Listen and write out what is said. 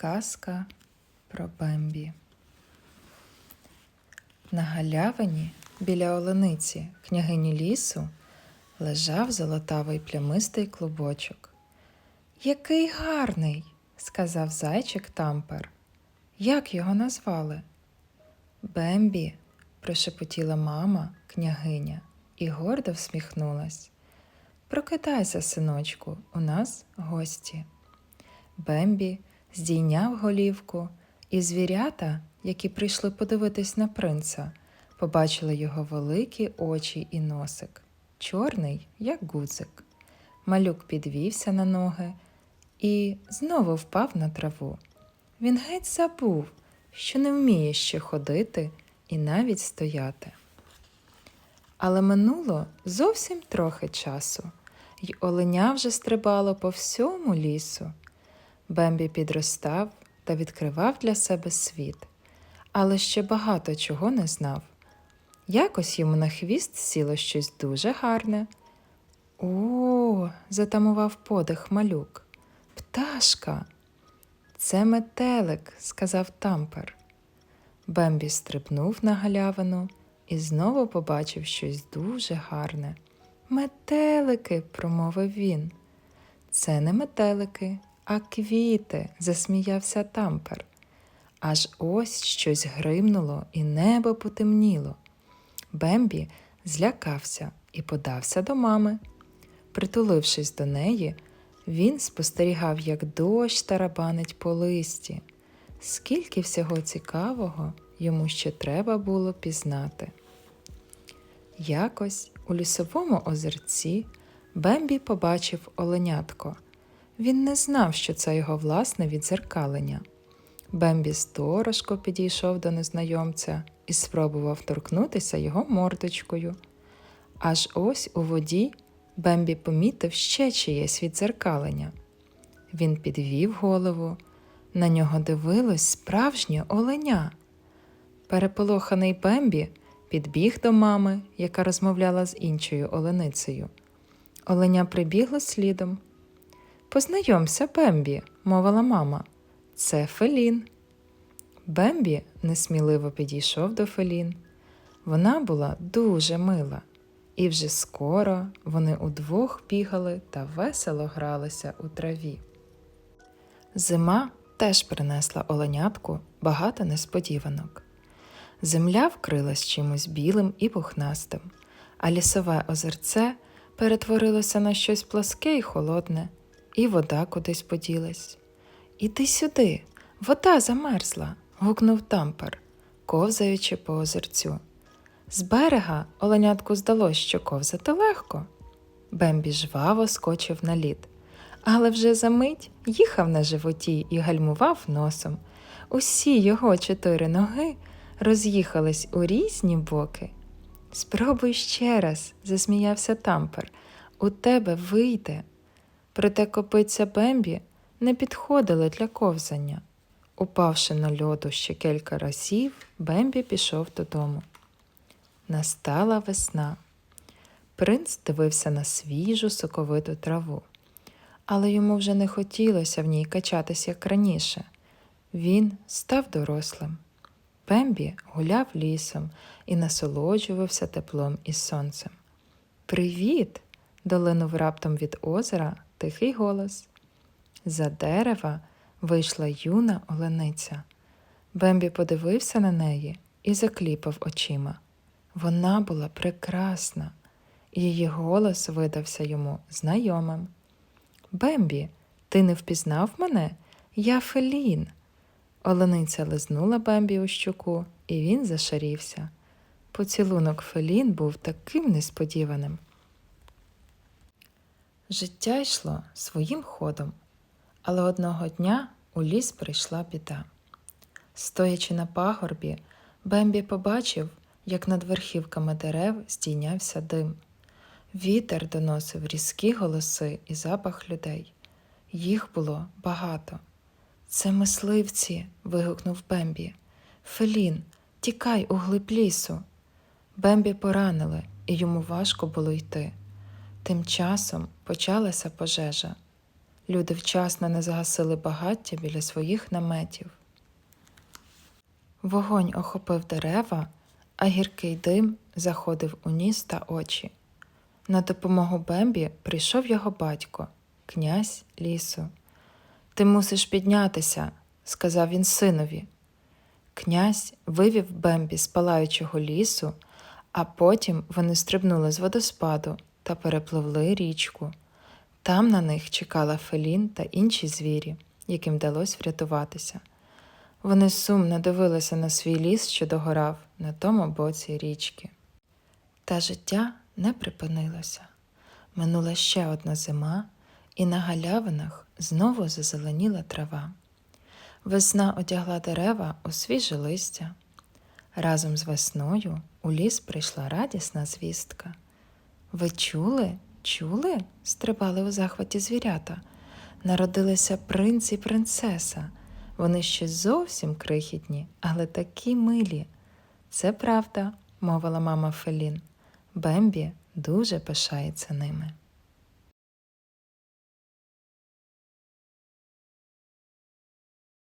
Казка про Бембі. На галявині біля олениці княгині лісу лежав золотавий плямистий клубочок. Який гарний, сказав зайчик Тампер. Як його назвали? Бембі, прошепотіла мама, княгиня, і гордо всміхнулась. Прокидайся, синочку, у нас гості. Бембі здійняв голівку, і звірята, які прийшли подивитись на принца, побачили його великі очі і носик, чорний, як гудзик. Малюк підвівся на ноги і знову впав на траву. Він геть забув, що не вміє ще ходити і навіть стояти. Але минуло зовсім трохи часу, й оленя вже стрибало по всьому лісу. Бембі підростав та відкривав для себе світ, але ще багато чого не знав. Якось йому на хвіст сіло щось дуже гарне. О, затамував подих малюк. Пташка. Це метелик, сказав тампер. Бембі стрибнув на галявину і знову побачив щось дуже гарне. Метелики, промовив він. Це не метелики, а квіти, засміявся тампер. Аж ось щось гримнуло, і небо потемніло. Бембі злякався і подався до мами. Притулившись до неї, він спостерігав, як дощ тарабанить по листі. Скільки всього цікавого йому ще треба було пізнати. Якось у лісовому озерці Бембі побачив оленятко. Він не знав, що це його власне відзеркалення. Бембі сторожко підійшов до незнайомця і спробував торкнутися його мордочкою. Аж ось у воді Бембі помітив ще чиєсь відзеркалення. Він підвів голову, на нього дивилось справжнє оленя. Переполоханий Бембі підбіг до мами, яка розмовляла з іншою оленицею. Оленя прибігло слідом. Познайомся, Бембі, мовила мама. Це Фелін. Бембі несміливо підійшов до Фелін. Вона була дуже мила, і вже скоро вони удвох бігали та весело гралися у траві. Зима теж принесла оленятку багато несподіванок. Земля вкрилась чимось білим і пухнастим, а лісове озерце перетворилося на щось пласке і холодне, і вода кудись поділась. Іди сюди, вода замерзла. гукнув тампер, ковзаючи по озерцю. З берега оленятку здалось, що ковзати легко. Бембі жваво скочив на лід, але вже за мить їхав на животі і гальмував носом. Усі його чотири ноги роз'їхались у різні боки. Спробуй ще раз, засміявся тампер. У тебе вийде. Проте копиця Бембі не підходили для ковзання. Упавши на льоду ще кілька разів, Бембі пішов додому. Настала весна. Принц дивився на свіжу соковиту траву, але йому вже не хотілося в ній качатись, як раніше. Він став дорослим. Бембі гуляв лісом і насолоджувався теплом і сонцем. Привіт! долинув раптом від озера тихий голос. За дерева вийшла юна олениця. Бембі подивився на неї і закліпав очима. Вона була прекрасна, її голос видався йому знайомим. Бембі, ти не впізнав мене? Я Фелін. Олениця лизнула Бембі у щоку, і він зашарівся. Поцілунок Фелін був таким несподіваним. Життя йшло своїм ходом, але одного дня у ліс прийшла біда. Стоячи на пагорбі, Бембі побачив, як над верхівками дерев здійнявся дим. Вітер доносив різкі голоси і запах людей. Їх було багато. Це мисливці. вигукнув Бембі. Фелін, тікай у глиб лісу. Бембі поранили, і йому важко було йти. Тим часом почалася пожежа. Люди вчасно не загасили багаття біля своїх наметів. Вогонь охопив дерева, а гіркий дим заходив у ніс та очі. На допомогу Бембі прийшов його батько, князь лісу. Ти мусиш піднятися, сказав він синові. Князь вивів Бембі з палаючого лісу, а потім вони стрибнули з водоспаду та перепливли річку. Там на них чекала Фелін та інші звірі, яким вдалося врятуватися. Вони сумно дивилися на свій ліс, що догорав на тому боці річки. Та життя не припинилося. Минула ще одна зима, і на галявинах знову зазеленіла трава. Весна одягла дерева у свіже листя. Разом з весною у ліс прийшла радісна звістка. Ви чули? Чули? стрибали у захваті звірята. Народилися принц і принцеса. Вони ще зовсім крихітні, але такі милі. Це правда, мовила мама Фелін. Бембі дуже пишається ними.